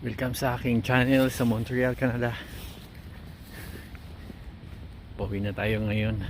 Welcome sa aking channel sa Montreal, Canada. Pauwi na tayo ngayon.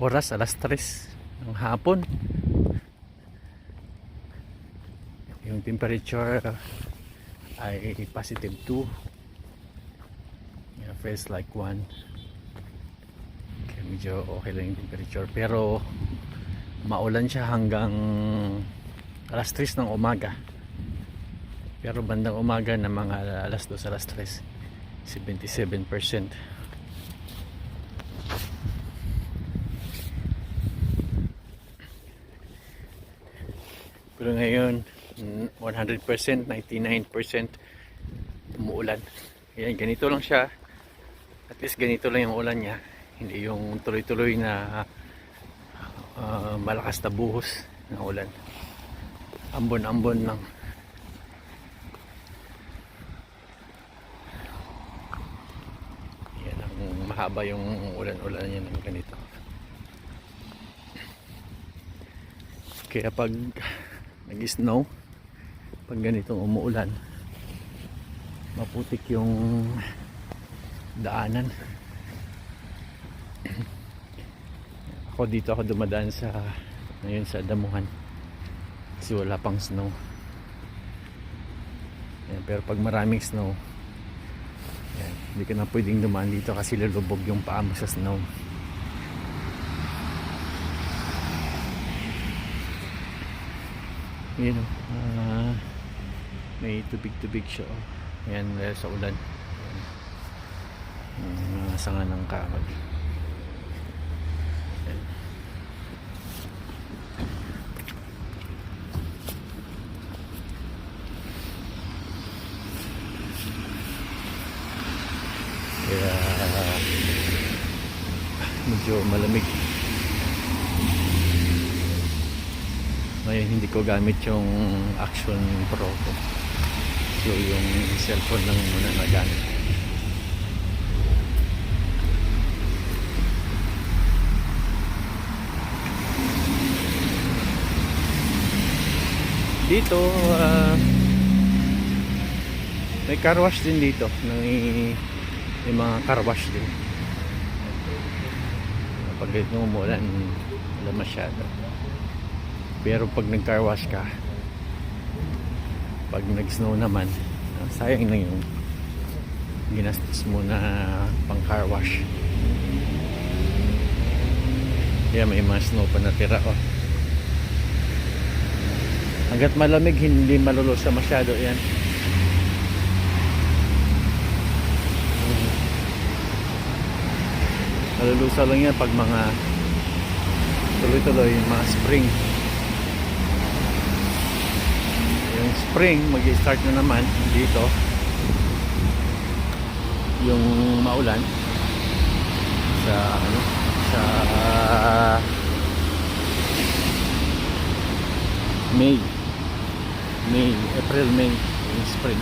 Oras alas 3 ng hapon. Yung temperature ay positive 2. Yeah, feels like 1. Kaya medyo okay lang yung temperature. Pero maulan siya hanggang alas 3 ng umaga. Pero bandang umaga na mga alas 2, alas 3, 77%. Pero ngayon, mm, 100%, 99% umuulan. Ayan, ganito lang siya. At least ganito lang yung ulan niya. Hindi yung tuloy-tuloy na ah, malakas na buhos na ulan. Ambon-ambon lang. Yan ang mahaba yung ulan-ulan niya ng ganito. Kaya pag nag-snow, pag ganitong umuulan, maputik yung daanan. ako dito ako dumadaan sa ngayon sa damuhan kasi wala pang snow. Pero pag maraming snow, yan, hindi ka na pwedeng dumaan dito kasi lulubog yung paa mo sa snow. Yun o. ah, may tubig-tubig siya o. Ayan, dahil sa ulan. Ayan. Yung mga sanga ng kahoy. Medyo malamig. Ngayon hindi ko gamit yung Action Pro ko. So yung cellphone lang muna na gamit. Dito, ah, may car wash din dito. May, may mga car wash din. Pag umulan, wala masyado. Pero pag nag-car wash ka, pag nag-snow naman, ah, sayang na yung ginastos mo na pang car wash. Kaya may mga snow pa natira oh. Hanggat malamig, hindi malulusa masyado yan. Malulusa lang yan pag mga tuloy-tuloy, mga spring. Yung spring, mag-start na naman dito. Yung maulan sa ano sa May May, April, May yung spring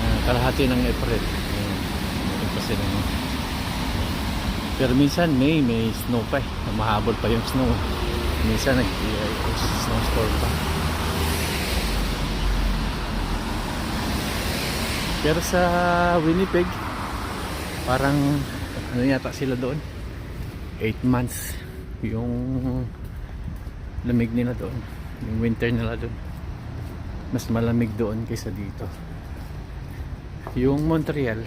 Ah, kalahati ng April Ayun, meron pa sila? Pero minsan May may snow pa eh. Mahabol pa yung snow. Minsan nag uh, snowstorm pa. Pero sa Winnipeg parang ano yata sila doon? 8 months yung lamig nila doon. Yung winter nila doon. Mas malamig doon kaysa dito. Yung Montreal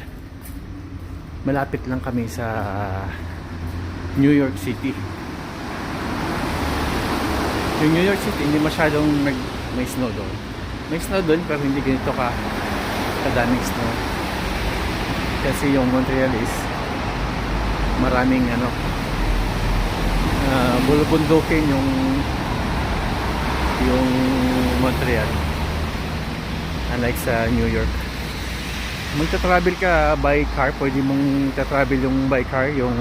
malapit lang kami sa New York City. Yung New York City hindi masyadong nag, may snow doon. May snow doon pero hindi ganito ka kadaming snow. Kasi yung Montreal is maraming ano uh, bulubundukin yung yung Montreal. Unlike sa New York. Magta-travel ka by car pwede mong ta-travel yung by car yung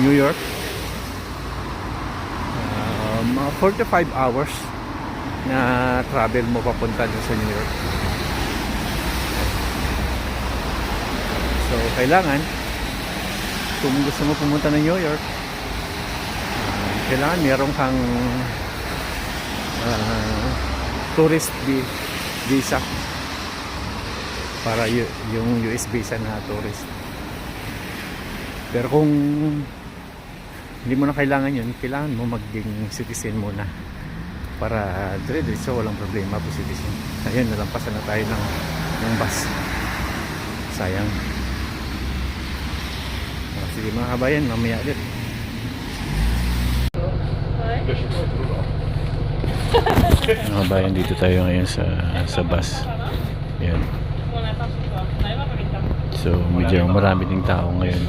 New York. Uh, mga 4 to 5 hours na travel mo papunta dun sa New York. So kailangan kung gusto mo pumunta ng New York uh, kailangan meron kang uh, tourist vi- visa para yu- yung US visa na tourist. Pero kung hindi mo na kailangan yun. Kailangan mo maging citizen muna para dire-diretso walang problema po citizen. Ayun nalampasan na tayo ng, ng bus. Sayang. Ah, sige mga kabayan mamaya ulit. Mga kabayan dito tayo ngayon sa sa bus. Yan so medyo marami ding tao ngayon.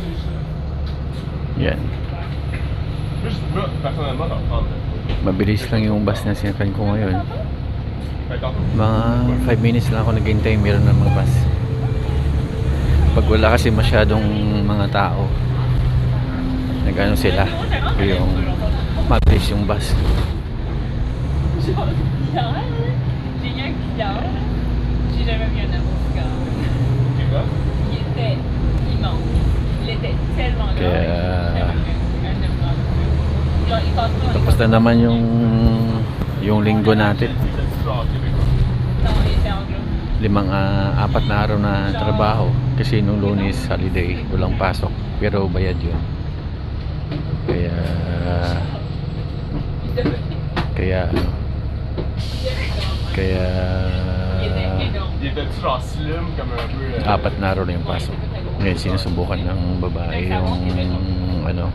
Yan mabilis lang yung bus na sinakyan ko ngayon. Mga 5 minutes lang ako naghintay meron ng mga bus. Pag wala kasi masyadong mga tao nagano sila yung mabilis yung bus. J'ai jamais vu un amour. Kaya- J'ai jamais vu un amour. Genre, il na naman yung yung linggo natin? Limang ah, apat na araw na trabaho. Kasi nung lunes holiday walang pasok. Pero bayad yun. Kaya kaya ano kaya apat na araw na yung pasok. Ngayon sinusubukan ng babae yung ano.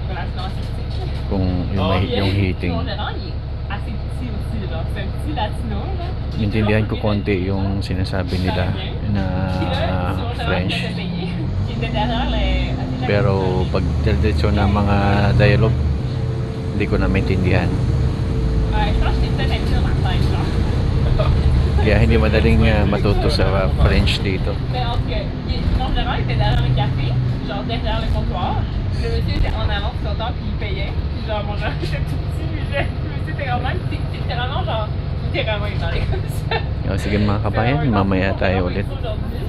Kung yung, may- yung heating. Là. intindihan ko konti yung sinasabi nila na French. Pero pag diretso na mga dialogue hindi ko na maintindihan. Kaya hindi madaling ah, matuto sa French dito. Genre derrière le comptoir. Le monsieur était en avant tout comptoir puis il payait. Genre mon gérant était tout petit, puis le le monsieur était vraiment, genre, littéralement il parlait comme ça. o, sige mga kabayan mamaya tayo ulit Aujourd'hui.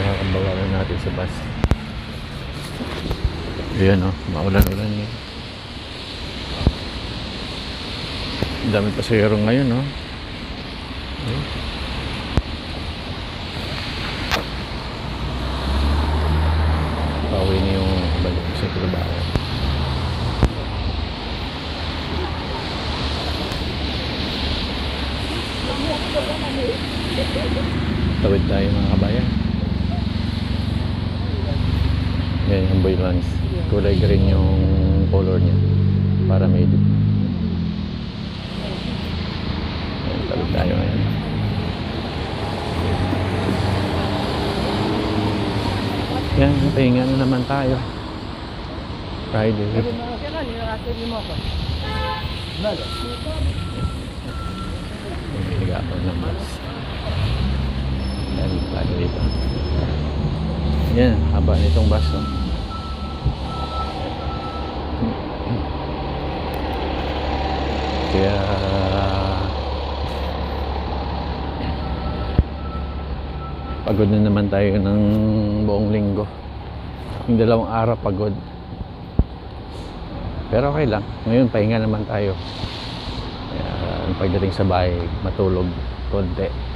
Nakakabawalan natin sa bus. Ayan o, maulan-ulan yun. Ang dami pasahero ngayon no. Ayun. Pauwi na yung balik sa trabaho. Tawid tayo mga kabayan. Yan yung boy lance. Kulay green yung color niya. Para may dip. Yan, tawid tayo ngayon. Yan, pahinga na naman tayo. Friday. Higa ako Dami tayo dito. Yan, haba nitong bus. Oh. Kaya pagod na naman tayo ng buong linggo. Yung dalawang araw pagod. Pero okay lang. Ngayon pahinga naman tayo. Kaya pagdating sa bahay, matulog konti.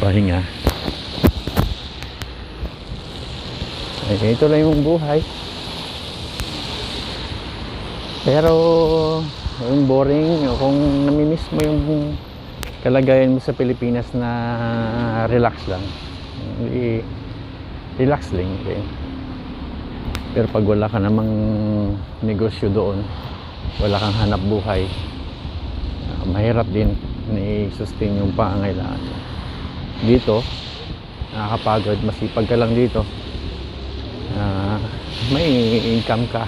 Pahinga. Ay, ito lang yung buhay. Pero yung boring, kung namimiss mo yung kalagayan mo sa Pilipinas na relax lang. Hindi, relax lang. Okay? Pero pag wala ka namang negosyo doon, wala kang hanap buhay, ah, mahirap din na i-sustain yung pangangailangan. Dito, nakakapagod, masipag ka lang dito. Ah, may income ka.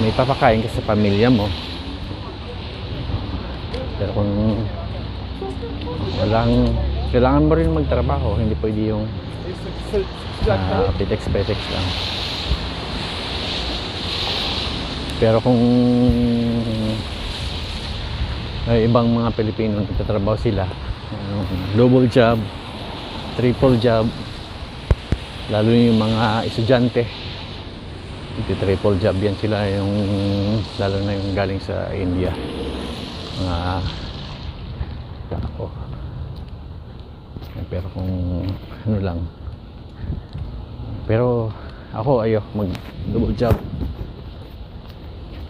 May papakain ka sa pamilya mo. Pero kung walang kailangan mo rin magtrabaho, hindi pwede yung uh, pitex-petex lang. Pero kung ay ibang mga Pilipino nagtatrabaho sila, double job, triple job, lalo yung mga estudyante, triple job yan sila yung lalo na yung galing sa India. Mga ako. Pero kung ano lang. Pero ako ayo mag double job.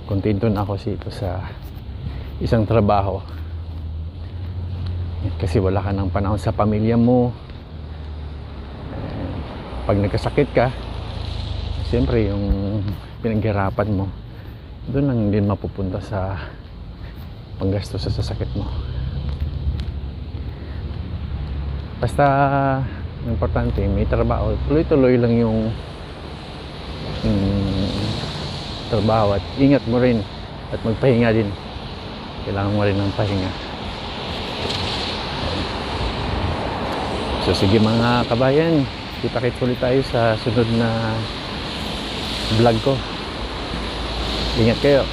Kontento na ako dito sa isang trabaho kasi wala ka ng panahon sa pamilya mo. Pag nagkasakit ka siyempre yung pinaghirapan mo doon lang din mapupunta sa panggasto sa sasakit mo. Basta importante may trabaho. Tuloy-tuloy lang yung mm, trabaho at ingat mo rin at magpahinga din. Kailangan mo rin ng pahinga so sige mga kabayan kita-kits ulit tayo sa sunod na vlog ko. Ingat kayo